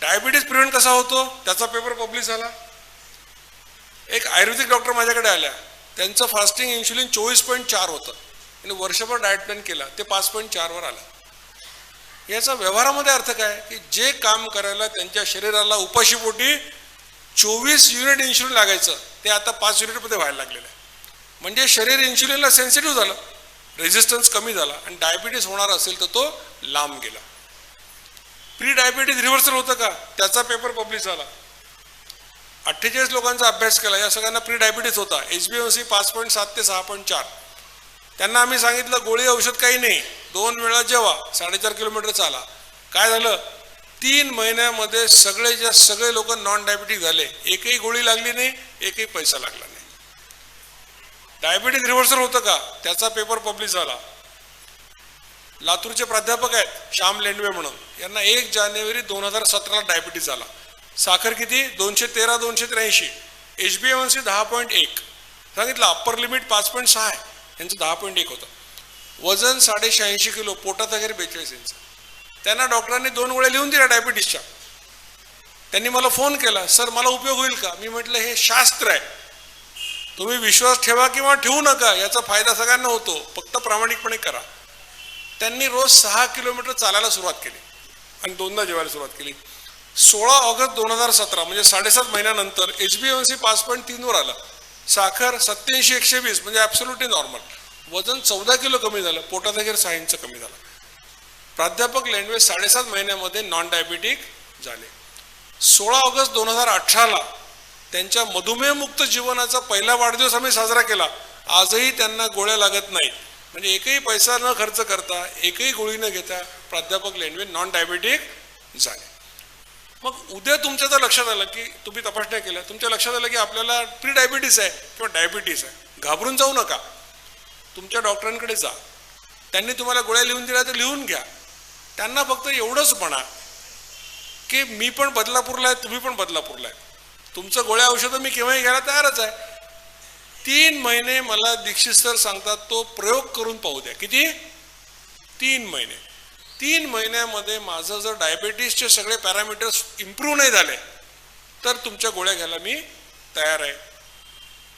Diabetes prevent कसा होतो? त्याचा पेपर पब्लिश झाला. एक आयुर्वेदिक डॉक्टर माझ्याकडे आल्या. त्यांचं फास्टिंग इन्शुलिन चोवीस पॉईंट चार होतं. आणि वर्षभर डाएट प्लॅन केला. ते पाच पॉईंट चारवर आलं. याचा व्यवहारामध्ये अर्थ काय? की जे काम करायला त्यांच्या शरीराला उपाशीपोटी चोवीस युनिट इन्शुलिन लागायचं ते आता पाच युनिटमध्ये व्हायला लागलेलं आहे. म्हणजे शरीर इन्शुलिनला सेन्सिटिव्ह झालं. रेझिस्टन्स कमी झाला. आणि डायबिटीस होणार असेल तर तो लांब गेला. प्री डायबिटीज रिव्हर्सल होतं का? त्याचा पेपर पब्लिश झाला. अठ्ठेचाळीस लोकांचा अभ्यास केला. या सगळ्यांना प्री डायबिटीज होता. एच बी एम सी पाच पॉईंट सात ते सहा पॉईंट चार. त्यांना आम्ही सांगितलं गोळी औषध काही नाही. दोन वेळा जेवा. साडेचार किलोमीटर चाला. काय झालं? तीन महिन्यामध्ये सगळे ज्या सगळे लोक नॉन डायबिटिक झाले. एकही गोळी लागली नाही एकही पैसा लागला नाही. डायबिटीज रिव्हर्सल होतं का? त्याचा पेपर पब्लिश झाला. लातूरचे प्राध्यापक आहेत श्याम लेंडवे म्हणून. यांना एक जानेवारी दोन हजार सतराला डायबिटीज झाला. साखर किती? दोनशे तेरा दोनशे त्र्याऐंशी. एच बी एम सी दहा पॉईंट एक. सांगितलं अप्पर लिमिट पाच पॉईंट सहा आहे. यांचं दहा पॉईंट एक होतं. वजन साडे शहाऐंशी किलो पोटात वगैरे बेचाळीस यांचं त्यांना डॉक्टरांनी दोन गोळ्या लिहून दिल्या डायबिटीसच्या त्यांनी मला फोन केला सर मला उपयोग होईल का? मी म्हटलं हे शास्त्र आहे. तुम्ही विश्वास ठेवा किंवा ठेवू नका याचा फायदा सगळ्यांना होतो. फक्त प्रामाणिकपणे करा. त्यांनी रोज सहा किलोमीटर चालायला सुरुवात केली. आणि दोनदा जेवायला सुरुवात केली. सोळा ऑगस्ट दोन हजार सतरा म्हणजे साडेसात महिन्यानंतर एच बी एन सी पाच पॉईंट तीनवर आलं. साखर सत्याऐंशी एकशे वीस म्हणजे ॲब्सोल्युटली नॉर्मल वजन चौदा किलो कमी झालं पोटात वगैरे सहा इंच कमी झालं. प्राध्यापक लेंडवे साडेसात महिन्यामध्ये नॉन डायबिटिक झाले. सोळा ऑगस्ट दोन हजार अठराला त्यांच्या मधुमेहमुक्त जीवनाचा पहिला वाढदिवस आम्ही साजरा केला. आजही त्यांना गोळ्या लागत नाहीत. म्हणजे एकही पैसा न खर्च करता एकही गोळी न घेता प्राध्यापक लेंडवे नॉन डायबेटिक झाले. मग उद्या तुमच्या जर लक्षात आलं की तुम्ही तपासण्या केल्या तुमच्या लक्षात आलं की आपल्याला प्री डायबिटीस आहे किंवा डायबिटीस आहे. घाबरून जाऊ नका. तुमच्या डॉक्टरांकडे जा. त्यांनी तुम्हाला गोळ्या लिहून दिल्या तर लिहून घ्या. त्यांना फक्त एवढंच म्हणा की मी पण बदलापूरला आहे तुम्ही पण बदलापूरला आहे. तुमचं गोळ्या औषधं मी केव्हाही घ्यायला तयारच आहे. तीन महिने मला दीक्षित सर सांगतात तो प्रयोग करून पाहू द्या. किती? तीन महिने. तीन महिन्यामध्ये माझं जर डायबेटीसचे सगळे पॅरामीटर्स इम्प्रूव्ह नाही झाले तर तुमच्या गोळ्या घ्यायला मी तयार आहे.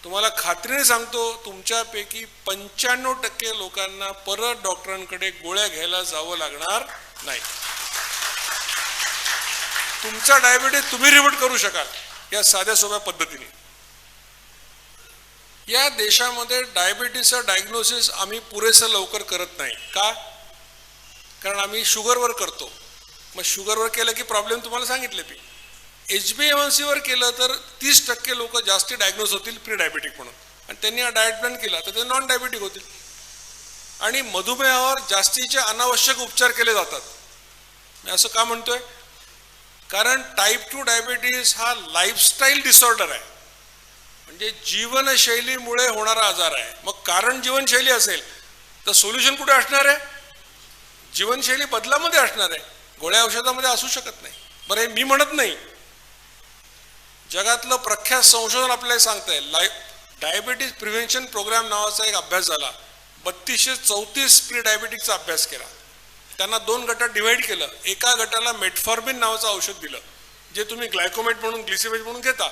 तुम्हाला खात्रीने सांगतो तुमच्यापैकी पंच्याण्णव टक्के लोकांना परत डॉक्टरांकडे गोळ्या घ्यायला जावं लागणार नाही. तुमचा डायबिटीस तुम्ही रिवर्ट करू शकाल या साध्या सोप्या पद्धतीने. या देशामध्ये डायबिटीसचं डायग्नोसिस आम्ही पुरेसं लवकर करत नाही. का? कारण आम्ही शुगरवर करतो. मग शुगरवर केलं की प्रॉब्लेम तुम्हाला सांगितले मी. एच बी एम सीवर केलं तर तीस टक्के लोक जास्ती डायग्नोज होतील प्री डायबिटिक म्हणून. आणि त्यांनी हा डाएट प्लॅन केला तर ते नॉन डायबिटिक होतील. आणि मधुमेहावर जास्तीचे अनावश्यक उपचार केले जातात. मी असं का म्हणतोय? कारण टाईप टू डायबिटीस हा लाईफस्टाईल डिसऑर्डर आहे. म्हणजे जीवनशैलीमुळे होणारा आजार आहे. मग कारण जीवनशैली असेल तर सोल्युशन कुठे असणार आहे? जीवनशैली बदलामध्ये असणार आहे. गोळ्या औषधामध्ये असू शकत नाही. बरं हे मी म्हणत नाही. जगातलं प्रख्यात संशोधन आपल्याला सांगतंय लाय डायबिटीज प्रिव्हेन्शन प्रोग्राम नावाचा एक अभ्यास झाला. बत्तीसशे चौतीस प्री डायबिटीजचा अभ्यास केला. त्यांना दोन गटात डिव्हाइड केलं. एका गटाला मेटफॉर्मिन नावाचं औषध दिलं जे तुम्ही ग्लायकोमेट म्हणून ग्लिसिमेट म्हणून घेता.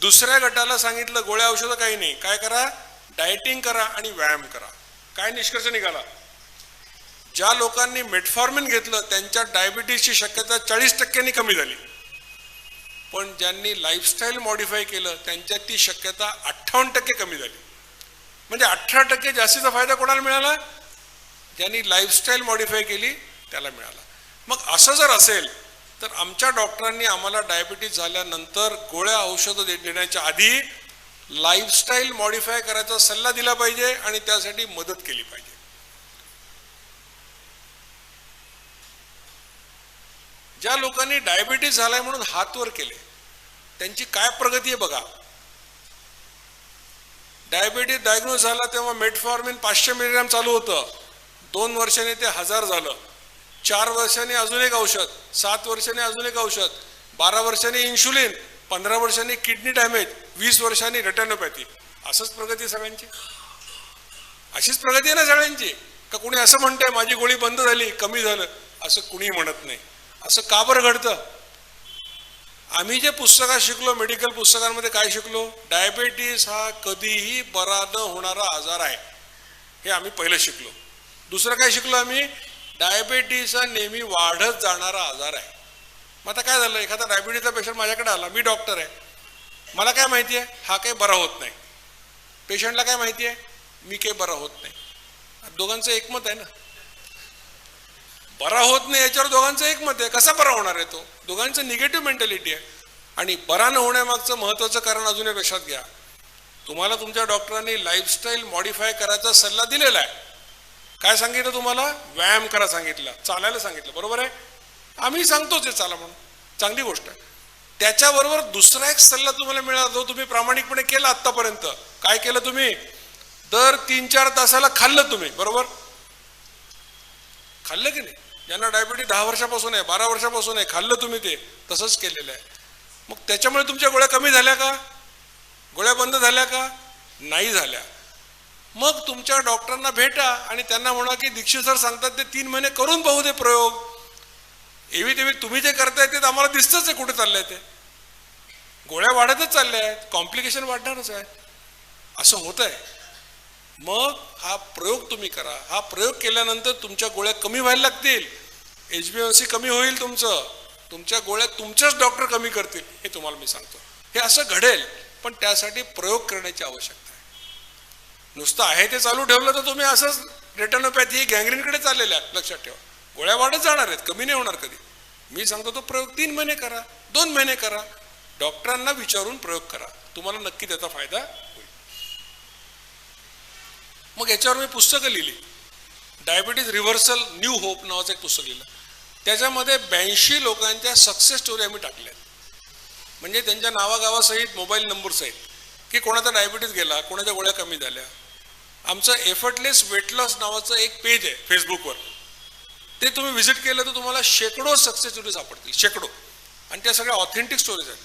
दुसऱ्या गटाला सांगितलं गोळ्या औषधं काही नाही. काय करा? डायटिंग करा आणि व्यायाम करा. काय निष्कर्ष निघाला? ज्या लोकांनी मेटफॉर्मिन घेतलं त्यांच्या डायबिटीसची शक्यता चाळीस टक्क्यांनी कमी झाली. पण ज्यांनी लाईफस्टाईल मॉडीफाय केलं त्यांच्यात ती शक्यता अठ्ठावन्न टक्के कमी झाली. म्हणजे अठरा टक्के जास्तीचा फायदा कोणाला मिळाला? ज्यांनी लाईफस्टाईल मॉडीफाय केली त्याला मिळाला. मग असं जर असेल तर आमच्या डॉक्टरांनी आम्हाला डायबिटीज झाल्यानंतर गोळ्या औषधं दे- देण्याच्या आधी लाईफस्टाईल मॉडिफाय करायचा सल्ला दिला पाहिजे आणि त्यासाठी मदत केली पाहिजे. ज्या लोकांनी डायबिटीज झालाय म्हणून हातवर केले त्यांची काय प्रगती आहे बघा. डायबिटीज डायग्नोज झाला तेव्हा मेटफॉर्मिन पाचशे मिलीग्रॅम चालू होतं. दोन वर्षाने ते हजार झालं. चार वर्षांनी अजून एक औषध सात वर्षाने अजून एक औषध बारा वर्षांनी इन्शुलिन पंधरा वर्षांनी किडनी डॅमेज वीस वर्षांनी रेटॅनोपॅथी असंच प्रगती सगळ्यांची? अशीच प्रगती आहे ना सगळ्यांची? का कुणी असं म्हणतंय माझी गोळी बंद झाली कमी झालं असं कुणी म्हणत नाही. असं का बरं घडतं? आम्ही जे पुस्तकात शिकलो मेडिकल पुस्तकांमध्ये काय शिकलो? डायबेटीस हा कधीही बरा न होणारा आजार आहे. हे आम्ही पहिलं शिकलो. दुसरं काय शिकलो आम्ही? डायबेटीस हा नेहमी वाढत जाणारा आजार आहे. मग आता काय झालं? एखादा डायबिटीसचा पेशंट माझ्याकडे आला. मी डॉक्टर आहे. मला काय माहिती आहे? हा काही बरा होत नाही. पेशंटला काय माहिती आहे? मी काही बरा होत नाही. दोघांचं एकमत आहे ना? बरा होत नाही याच्यावर दोघांचं एकमत आहे. कसा बरा होणार आहे तो? दोघांचं निगेटिव्ह मेंटॅलिटी आहे. आणि बरा न होण्यामागचं महत्त्वाचं कारण अजून एक लक्षात घ्या. तुम्हाला तुमच्या डॉक्टरांनी लाईफस्टाईल मॉडीफाय करायचा सल्ला दिलेला आहे. काय सांगितलं तुम्हाला? व्यायाम करा सांगितलं. चालायला सांगितलं. बरोबर आहे? आम्ही सांगतोच हे चाला म्हणून. चांगली गोष्ट आहे. त्याच्याबरोबर दुसरा एक सल्ला तुम्हाला मिळाला जो तुम्ही प्रामाणिकपणे केला आत्तापर्यंत. काय केलं तुम्ही? दर तीन चार तासाला खाल्लं तुम्ही. बरोबर? खाल्लं की नाही? ज्यांना डायबिटीस दहा वर्षापासून आहे बारा वर्षापासून आहे. खाल्लं तुम्ही ते. तसंच केलेलं आहे. मग त्याच्यामुळे तुमच्या गोळ्या कमी झाल्या का? गोळ्या बंद झाल्या का? नाही झाल्या. मग तुमच्या डॉक्टरांना भेटा आणि त्यांना म्हणा की दीक्षित सर सांगतात ते तीन महिने करून पाहू दे प्रयोग. एवी तेवी तुम्ही जे करताय ते आम्हाला दिसतच आहे कुठे चाललंय ते. गोळ्या वाढतच चालल्या आहेत कॉम्प्लिकेशन वाढणारच आहे. असं होत आहे मग हा प्रयोग तुम्ही करा. हा प्रयोग केल्यानंतर तुमच्या गोळ्या कमी व्हायला लागतील. एच बी एम सी कमी होईल तुमचं. तुमच्या गोळ्या तुमचेच डॉक्टर कमी करतील हे तुम्हाला मी सांगतो. हे असं घडेल पण त्यासाठी प्रयोग करण्याची आवश्यकता आहे नुसतं आहे ते चालू ठेवलं तर तुम्ही असंच रेटनोपॅथी गँग्रीनकडे चाललेल्या आहे लक्षात ठेवा. गोळ्या वाढत जाणार आहेत कमी नाही होणार कधी. मी सांगतो तो प्रयोग तीन महिने करा दोन महिने करा. डॉक्टरांना विचारून प्रयोग करा. तुम्हाला नक्की त्याचा फायदा होईल. मग याच्यावर मी पुस्तकं लिहिली. डायबिटीज रिव्हर्सल न्यू होप नावाचं एक पुस्तक लिहिलं. त्याच्यामध्ये ब्याऐंशी लोकांच्या सक्सेस स्टोरी आम्ही टाकल्या म्हणजे त्यांच्या नावागावासहित मोबाईल नंबर की कोणाचा डायबिटीज गेला कोणाच्या गोळ्या कमी झाल्या आमचं एफर्टलेस वेट लॉस नावाचं एक पेज आहे फेसबुकवर ते तुम्ही व्हिजिट केलं तर तुम्हाला शेकडो सक्सेस स्टोरी सापडतील शेकडो. आणि त्या सगळ्या ऑथेंटिक स्टोरीज आहेत.